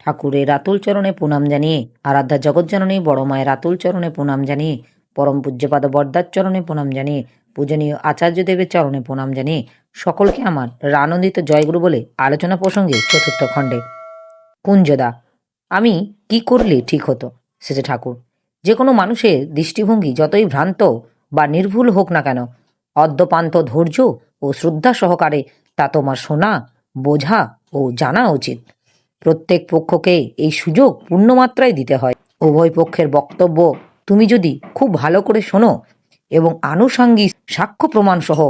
ঠাকুরের রাতুল চরণে প্রণাম জানিয়ে, আরাধ্যা জগজ্জননী বড় মায়ের রাতুল চরণে প্রণাম জানিয়ে, পরম পূজ্যপাদ বরদার চরণে প্রণাম জানিয়ে, পূজনীয় আচার্যদেবের চরণে প্রণাম জানিয়ে সকলকে আমার রানন্দিত জয়গুরু বলে আলোচনা প্রসঙ্গে চতুর্থ খণ্ডে। কুঞ্জদা, আমি কি করলে ঠিক হতো? সেটা ঠাকুর, যে কোনো মানুষের দৃষ্টিভঙ্গি যতই ভ্রান্ত বা নির্ভুল হোক না কেন, অদ্যপান্ত ধৈর্য ও শ্রদ্ধা সহকারে তা তোমার শোনা, বোঝা ও জানা উচিত। প্রত্যেক পক্ষকে এই সুযোগ পূর্ণমাত্রায় দিতে হয়। উভয় পক্ষের বক্তব্য তুমি যদি খুব ভালো করে শোনো এবং আনুষাঙ্গিক সাক্ষ্য প্রমাণ সহ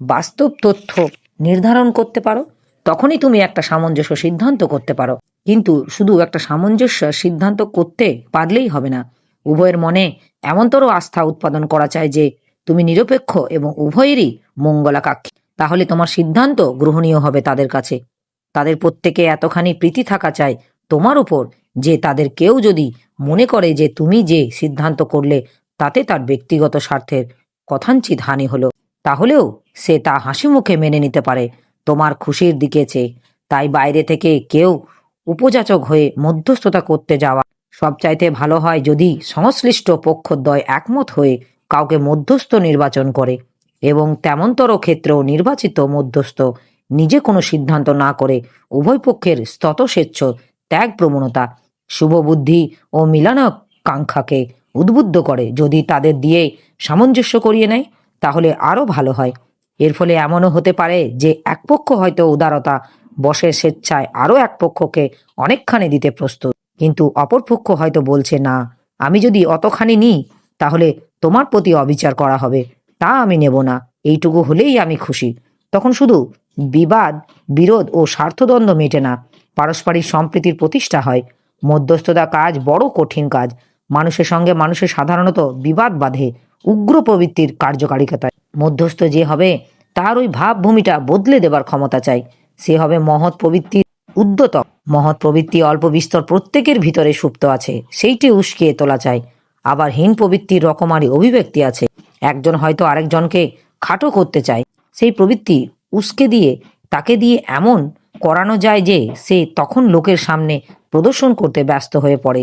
বাস্তব তথ্য নির্ধারণ করতে পারো, তখনই তুমি একটা সামঞ্জস্য সিদ্ধান্ত করতে পারো। কিন্তু শুধু একটা সামঞ্জস্য সিদ্ধান্ত করতে পারলেই হবে না। উভয়ের মনে এমনতর আস্থা উৎপাদন করা চাই যে তুমি নিরপেক্ষ এবং উভয়েরই মঙ্গলাকাঙ্ক্ষী। তাহলে তোমার সিদ্ধান্ত গ্রহণীয় হবে তাদের কাছে। তাদের প্রত্যেকে এতখানি প্রীতি থাকা চাই তোমার উপর যে তাদের কেউ যদি মনে করে যে তুমি যে সিদ্ধান্ত করলে তাতে তার ব্যক্তিগত স্বার্থের কথাঞ্চিত হানি হলো, তাহলেও সে তা হাসি মুখে মেনে নিতে পারে, তোমার খুশির দিকে চেয়ে। তাই বাইরে থেকে কেউ উপযাচক হয়ে মধ্যস্থতা করতে যাওয়া সবচাইতে ভালো হয় যদি সংশ্লিষ্ট পক্ষদ্বয় একমত হয়ে কাউকে মধ্যস্থ নির্বাচন করে এবং তেমনতর ক্ষেত্রেও নির্বাচিত মধ্যস্থ নিজে কোনো সিদ্ধান্ত না করে উভয় পক্ষের স্ততস্বেচ্ছ, ত্যাগ প্রবণতা শুভবুদ্ধি ও মিলনাকাঙ্ক্ষাকে উদ্বুদ্ধ করে যদি তাদের দিয়ে সামঞ্জস্য করিয়ে নেয়, তাহলে আরও ভালো হয়। এর ফলে এমনও হতে পারে যে এক পক্ষ হয়তো উদারতা বসে স্বেচ্ছায় আরও এক পক্ষকে অনেকখানি দিতে প্রস্তুত। কিন্তু অপর পক্ষ হয়তো বলছে, না, আমি যদি অতখানি নিই, তাহলে তোমার প্রতি অবিচার করা হবে। তা আমি নেব না। এইটুকু হলেই আমি খুশি। তখন শুধু বিবাদ, বিরোধ ও স্বার্থদ্বন্দ্ব মেটে না। পারস্পরিক সম্প্রীতির প্রতিষ্ঠা হয়। মধ্যস্থতা কাজ বড় কঠিন কাজ। মানুষের সঙ্গে মানুষের সাধারণত বিবাদ বাঁধে, উগ্র প্রবৃত্তির কার্যকারিতায় মধ্যস্থ যে হবে, তার ওই ভাবভূমিটা বদলে দেবার ক্ষমতা চাই। সে হবে মহৎ প্রবৃত্তির উদ্যত মহৎ প্রবৃত্তি অল্প বিস্তর প্রত্যেকের ভিতরে সুপ্ত আছে, সেইটি উস্কিয়ে তোলা চাই। আবার হীন প্রবৃত্তির রকমারি অভিব্যক্তি আছে। একজন হয়তো আরেকজনকে খাটো করতে চায়। সেই প্রবৃত্তি উস্কে দিয়ে, তাকে দিয়ে এমন করানো যায় যে সে তখন লোকের সামনে প্রদর্শন করতে ব্যস্ত হয়ে পড়ে,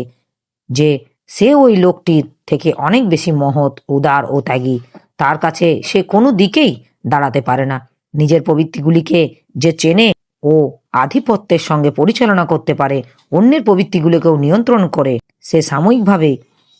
যে সে ওই লোকটির থেকে অনেক বেশি মহৎ, উদার ও ত্যাগী। তার কাছে সে কোনো দিকেই দাঁড়াতে পারে না। নিজের প্রবৃত্তিগুলিকে যে চেনে ও আধিপত্যের সঙ্গে পরিচালনা করতে পারে, অন্যের প্রবৃত্তিগুলোকেও নিয়ন্ত্রণ করে সে সাময়িকভাবে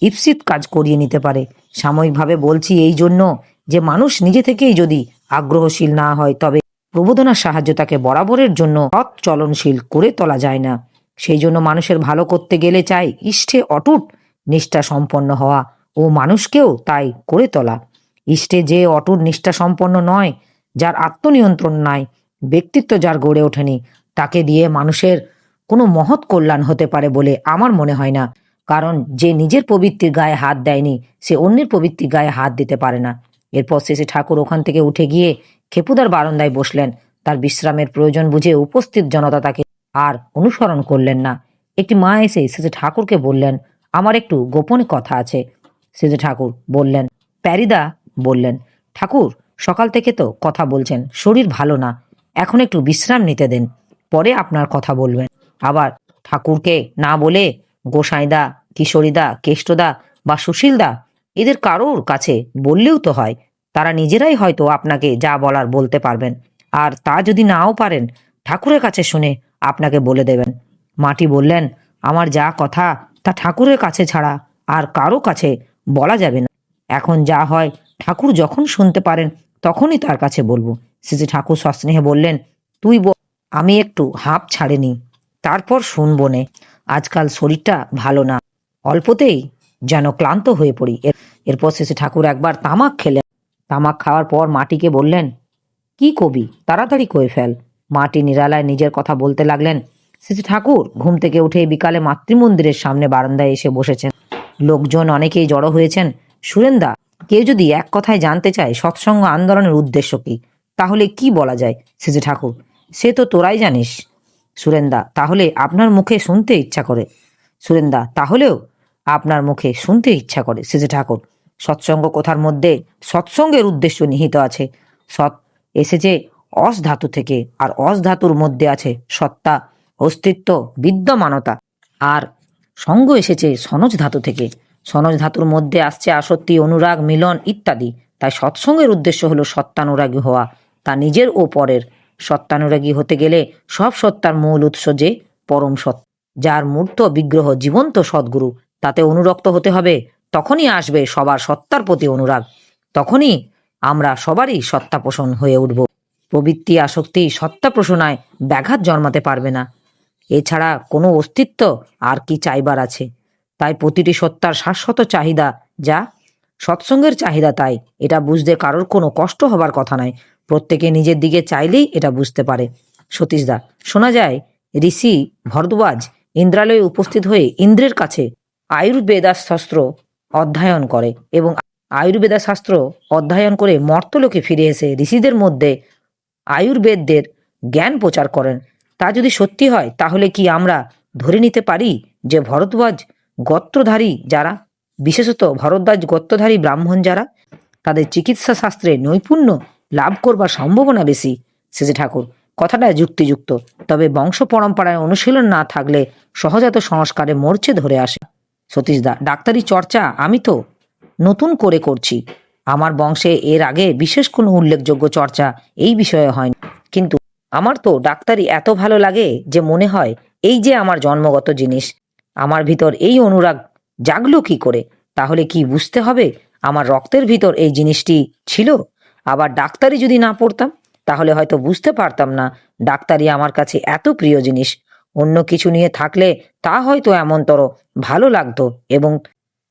ইপসিত কাজ করিয়ে নিতে পারে। সাময়িকভাবে বলছি এই জন্য যে মানুষ নিজে থেকেই যদি আগ্রহশীল না হয়, তবে প্রবোধনার সাহায্য তাকে বরাবরের জন্য সৎ চলনশীল করে তোলা যায় না। সেই জন্য মানুষের ভালো করতে গেলে চাই ইষ্টে অটুট নিষ্ঠা সম্পন্ন হওয়া ও মানুষকেও তাই করে তোলা। ইষ্টে যে অটুট নিষ্ঠা সম্পন্ন নয়, যার আত্মনিয়ন্ত্রণ নাই, ব্যক্তিত্ব যার গড়ে ওঠেনি, তাকে দিয়ে মানুষের কোনো মহৎ কল্যাণ হতে পারে বলে আমার মনে হয় না। কারণ যে নিজের প্রবৃত্তির গায়ে হাত দেয়নি, সে অন্যের প্রবৃত্তির গায়ে হাত দিতে পারে না। এরপর শেষে ঠাকুর ওখান থেকে উঠে গিয়ে খেপুদার বারান্দায় বসলেন। তার বিশ্রামের প্রয়োজন বুঝে উপস্থিত জনতা তাকে আর অনুসরণ করলেন না। একটি মা এসে শেষে ঠাকুরকে বললেন, আমার একটু গোপনে কথা আছে। শেষে ঠাকুর বললেন, প্যারিদা, বললেন, ঠাকুর, সকাল থেকে তো কথা বলছেন, শরীর ভালো না। এখন একটু বিশ্রাম নিতে দেন, পরে আপনার কথা বলবেন। আবার ঠাকুরকে না বলে, গোসাইদা, কিশোরীদা, কেষ্টদা বা সুশীলদা এদের কারোর কাছে বললেও তো হয়, তারা নিজেরাই হয়তো আপনাকে যা বলার বলতে পারবেন। আর তা যদি নাও পারেন, ঠাকুরের কাছে শুনে আপনাকে বলে দেবেন। মাটি বললেন, আমার যা কথা তা ঠাকুরের কাছে ছাড়া আর কারও কাছে বলা যাবে না। এখন যা হয় ঠাকুর যখন শুনতে পারেন, তখনই তার কাছে বলব। শ্রী ঠাকুর সস্নেহে বললেন, তুই আমি একটু হাঁপ ছাড়েনি। তারপর শুনব নে। আজকাল শরীরটা ভালো না। অল্পতেই যেন ক্লান্ত হয়ে পড়ি। এরপর শেষে ঠাকুর একবার তামাক খেলেন। তামাক খাওয়ার পর মাটিকে বললেন, কি কবি, তাড়াতাড়ি কয়ে ফেল। মাটি নিরালায় নিজের কথা বলতে লাগলেন। শ্রী ঠাকুর ঘুম থেকে উঠে বিকালে মাতৃমন্দিরের সামনে বারান্দায় এসে বসেছেন। লোকজন অনেকেই জড়ো হয়েছেন। সুরেন্দা, কেউ যদি এক কথায় জানতে চায় সৎসঙ্গ আন্দোলনের উদ্দেশ্য কি, তাহলে কি বলা যায়? শ্রী ঠাকুর, সে তো তোরাই জানিস। সুরেন্দা, তাহলে আপনার মুখে শুনতে ইচ্ছা করে। সুরেন্দা, তাহলেও আপনার মুখে শুনতে ইচ্ছা করে শ্রী ঠাকুর। সৎসঙ্গ কথার মধ্যে সৎসঙ্গের উদ্দেশ্য নিহিত আছে। সৎ এসেছে অস ধাতু থেকে, আর অস ধাতুর মধ্যে আছে সত্তা, অস্তিত্ব, বিদ্যমানতা। আর সঙ্গ এসেছে সনজ ধাতু থেকে। সনজ ধাতুর মধ্যে আসছে আসক্তি, অনুরাগ, মিলন ইত্যাদি। তাই সৎসঙ্গের উদ্দেশ্য হলো সত্যানুরাগী হওয়া, তা নিজের ও পরের সত্যানুরাগী হতে গেলে সব সত্তার মূল উৎস যে, পরম সৎ। যার মূর্ত বিগ্রহ জীবন্ত সদ্গুরু তাতে অনুরক্ত হতে হবে, তখনই আসবে সবার সত্তার প্রতি অনুরাগ। তখনই আমরা সবারই সত্তা পোষণ হয়ে উঠব। প্রবৃত্তি আসক্তি সত্তা পোষণায় ব্যাঘাত জন্মাতে পারবে না। এছাড়া কোনো অস্তিত্ব আর কি চাইবার আছে? তাই প্রতিটি সত্তার শাশ্বত চাহিদা যা, সৎসঙ্গের চাহিদা তাই। এটা বুঝতে কারোর কোনো কষ্ট হবার কথা নয়। প্রত্যেকে নিজের দিকে চাইলেই এটা বুঝতে পারে। সতীশদা, শোনা যায়, ঋষি ভরদ্বাজ ইন্দ্রালয়ে উপস্থিত হয়ে ইন্দ্রের কাছে আয়ুর্বেদা শাস্ত্র অধ্যয়ন করে এবং আয়ুর্বেদা শাস্ত্র অধ্যয়ন করে মর্তলোকে ফিরে এসে ঋষিদের মধ্যে আয়ুর্বেদদের জ্ঞান প্রচার করেন। তা যদি সত্যি হয়, তাহলে কি আমরা ধরে নিতে পারি যে ভরদ্বাজ গোত্রধারী যারা, বিশেষত ভরদ্বাজ গোত্রধারী ব্রাহ্মণ যারা, তাদের চিকিৎসা শাস্ত্রে নৈপুণ্য লাভ করবার সম্ভাবনা বেশি? সেজে ঠাকুর, কথাটা যুক্তিযুক্ত। তবে বংশ পরম্পরায় অনুশীলন না থাকলে সহজাত সংস্কারে মরচে ধরে আসে। সতীশদা, ডাক্তারি চর্চা আমি তো নতুন করে করছি। আমার বংশে এর আগে বিশেষ কোনো উল্লেখযোগ্য চর্চা এই বিষয়ে হয়নি। কিন্তু আমার তো ডাক্তারি এত ভালো লাগে যে মনে হয় এই যে আমার জন্মগত জিনিস, আমার ভিতর এই অনুরাগ জাগলো কি করে? তাহলে কি বুঝতে হবে আমার রক্তের ভিতর এই জিনিসটি ছিল? আবার ডাক্তারি যদি না পড়তাম, তাহলে হয়তো বুঝতে পারতাম না, ডাক্তারি আমার কাছে এত প্রিয় জিনিস। অন্য কিছু নিয়ে থাকলে তা হয়তো এমনতর ভালো লাগতো এবং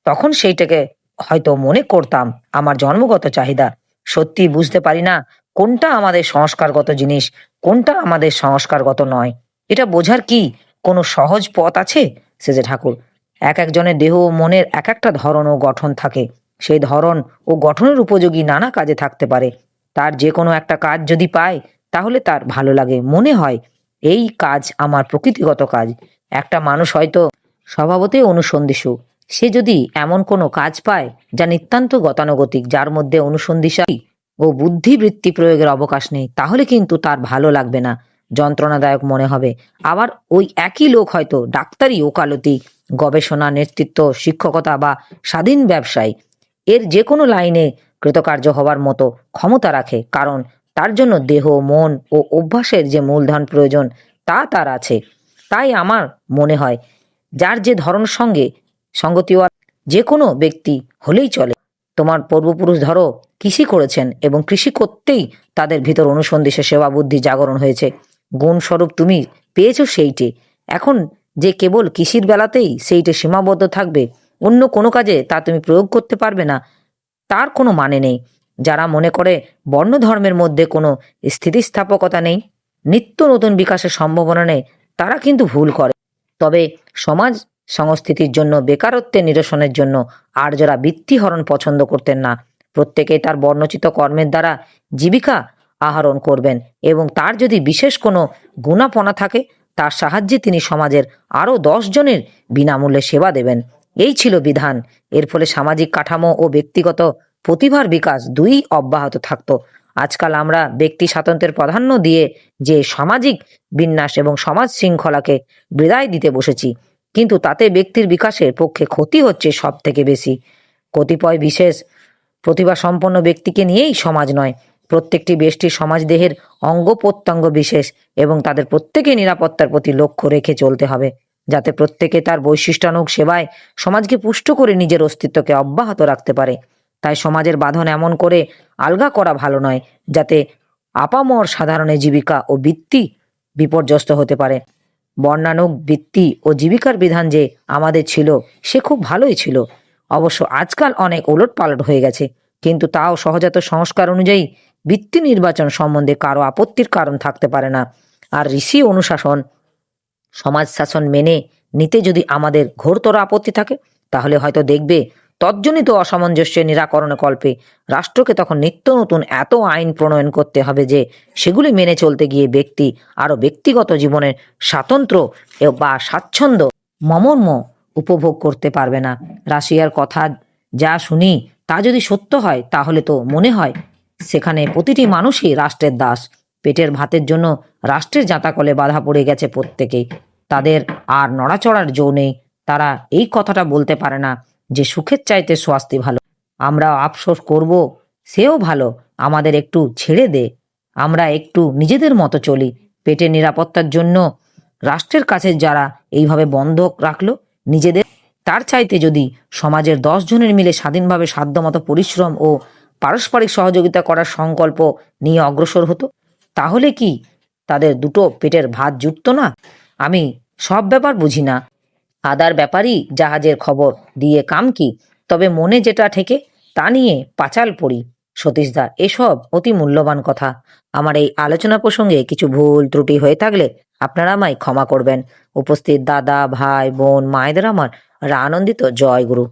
তখন সেইটাকে হয়তো মনে করতাম, আমার জন্মগত চাহিদা। সত্যি বুঝতে পারি না কোনটা আমাদের সংস্কারগত জিনিস, কোনটা আমাদের সংস্কারগত নয়। এটা বোঝার কি কোনো সহজ পথ আছে? সেজে ঠাকুর, এক একজনের দেহ ও মনের এক একটা ধরন ও গঠন থাকে। সেই ধরন ও গঠনের উপযোগী নানা কাজে থাকতে পারে। তার যে কোনো একটা কাজ যদি পায়, তাহলে তার ভালো লাগে, মনে হয়। এই কাজ আমার প্রকৃতিগত কাজ। একটা মানুষ হয়তো স্বভাবতেই অনুসন্ধিসু সে যদি এমন কোনো কাজ পায় যা নিতান্ত গতানুগতিক, যার মধ্যে অনুসন্ধিসা ও বুদ্ধিবৃত্তি প্রয়োগের অবকাশ নেই, তাহলে কিন্তু তার ভালো লাগবে না, যন্ত্রণাদায়ক মনে হবে। আবার ওই একই লোক হয়তো ডাক্তারি, ওকালতি, গবেষণা, নেতৃত্ব, শিক্ষকতা বা স্বাধীন ব্যবসায়। এর যে কোনো লাইনে কৃতকার্য হবার মতো ক্ষমতা রাখে, কারণ তার জন্য দেহ, মন ও অভ্যাসের যে মূলধন প্রয়োজন, তা তার আছে। তাই আমার মনে হয়, যার যে ধরন সঙ্গে সঙ্গতিওয়াল যে কোনো ব্যক্তি হলেই চলে। তোমার পূর্বপুরুষ ধরো, কৃষি করেছেন এবং কৃষি করতেই তাদের ভিতর অনুসন্ধিসে সেবা বুদ্ধি জাগরণ হয়েছে। গুণস্বরূপ তুমি পেয়েছ সেইটে। এখন যে কেবল কৃষির বেলাতেই সেইটে সীমাবদ্ধ থাকবে, অন্য কোনো কাজে তা তুমি প্রয়োগ করতে পারবে না। তার কোনো মানে নেই। যারা মনে করে বর্ণ ধর্মের মধ্যে কোনো স্থিতিস্থাপকতা নেই, নিত্য নতুন বিকাশের সম্ভাবনা নেই, তারা কিন্তু ভুল করে। তবে সমাজ সংস্থিতির জন্য, বেকারত্বের নিরসনের জন্য আর যারা বৃত্তিহরণ পছন্দ করতেন না, প্রত্যেকেই তার বর্ণচিত কর্মের দ্বারা জীবিকা আহরণ করবেন এবং তার যদি বিশেষ কোনো গুণাপনা থাকে, তার সাহায্যে তিনি সমাজের আরও জনের বিনামূল্যে সেবা দেবেন। এই ছিল বিধান। এর ফলে সামাজিক কাঠামো ও ব্যক্তিগত প্রতিভার বিকাশ দুই অব্যাহত থাকতো। আজকাল আমরা ব্যক্তি স্বাতন্ত্র্যের প্রাধান্য দিয়ে যে সামাজিক বিন্যাস এবং সমাজ শৃঙ্খলাকে বিদায় দিতে বসেছি, কিন্তু তাতে ব্যক্তির বিকাশের পক্ষে ক্ষতি হচ্ছে সব থেকে বেশি। কতিপয় বিশেষ প্রতিভা সম্পন্ন ব্যক্তিকে নিয়েই সমাজ নয়, প্রত্যেকটি ব্যষ্টির সমাজ দেহের অঙ্গ প্রত্যঙ্গ বিশেষ এবং তাদের প্রত্যেকে নিরাপত্তার প্রতি লক্ষ্য রেখে চলতে হবে, যাতে প্রত্যেকে তার বৈশিষ্ট্যানুক সেবায় সমাজকে পুষ্ট করে নিজের অস্তিত্বকে অব্যাহত রাখতে পারে। তাই সমাজের বাঁধন এমন করে আলগা করা ভালো নয়, যাতে আপামর সাধারণে জীবিকা ও বৃত্তি বিপর্যস্ত হতে পারে। বর্ণানুক বৃত্তি ও জীবিকার বিধান যে আমাদের ছিল, সে খুব ভালোই ছিল। অবশ্য আজকাল অনেক ওলট পালট হয়ে গেছে, কিন্তু তাও সহজাত সংস্কার অনুযায়ী বৃত্তি নির্বাচন সম্বন্ধে কারও আপত্তির কারণ থাকতে পারে না। আর ঋষি অনুশাসন সমাজ শাসন মেনে নিতে যদি আমাদের ঘোরতর আপত্তি থাকে, তাহলে হয়তো দেখবে তজ্জনিত অসামঞ্জস্যের নিরাকরণ কল্পে রাষ্ট্রকে তখন নিত্য নতুন এত আইন প্রণয়ন করতে হবে যে সেগুলি মেনে চলতে গিয়ে ব্যক্তি আরও ব্যক্তিগত জীবনের স্বাতন্ত্র বা স্বাচ্ছন্দ্য মমর্ম উপভোগ করতে পারবে না। রাশিয়ার কথা যা শুনি তা যদি সত্য হয়, তাহলে তো মনে হয় সেখানে প্রতিটি মানুষই রাষ্ট্রের দাস। পেটের ভাতের জন্য রাষ্ট্রের জাঁতাকলে বাধা পড়ে গেছে প্রত্যেকেই। তাদের আর নড়াচড়ার জো নেই। তারা এই কথাটা বলতে পারে না যে সুখের চাইতে স্বাস্তি ভালো। আমরা আফসোস করব, সেও ভালো, আমাদের একটু ছেড়ে দে। আমরা একটু নিজেদের মতো চলি। পেটের নিরাপত্তার জন্য রাষ্ট্রের কাছে যারা এইভাবে বন্ধক রাখল, নিজেদের তার চাইতে যদি সমাজের দশ জনের মিলে স্বাধীনভাবে সাধ্যমতো পরিশ্রম ও পারস্পরিক সহযোগিতা করার সংকল্প নিয়ে অগ্রসর হতো, তাহলে কি তাদের দুটো পেটের ভাত জুটতো না? আমি সব ব্যাপার বুঝি না। আদার ব্যাপারই জাহাজের খবর। দিয়ে কাম কি? তবে মনে যেটা ঠেকে, তা নিয়ে পাচাল পড়ি। সতীশদা এসব অতি মূল্যবান কথা। আমার এই আলোচনা প্রসঙ্গে কিছু ভুল ত্রুটি হয়ে থাকলে আপনারা আমায় ক্ষমা করবেন। উপস্থিত দাদা, ভাই, বোন, মায়েদের আমার আনন্দিত জয় গুরু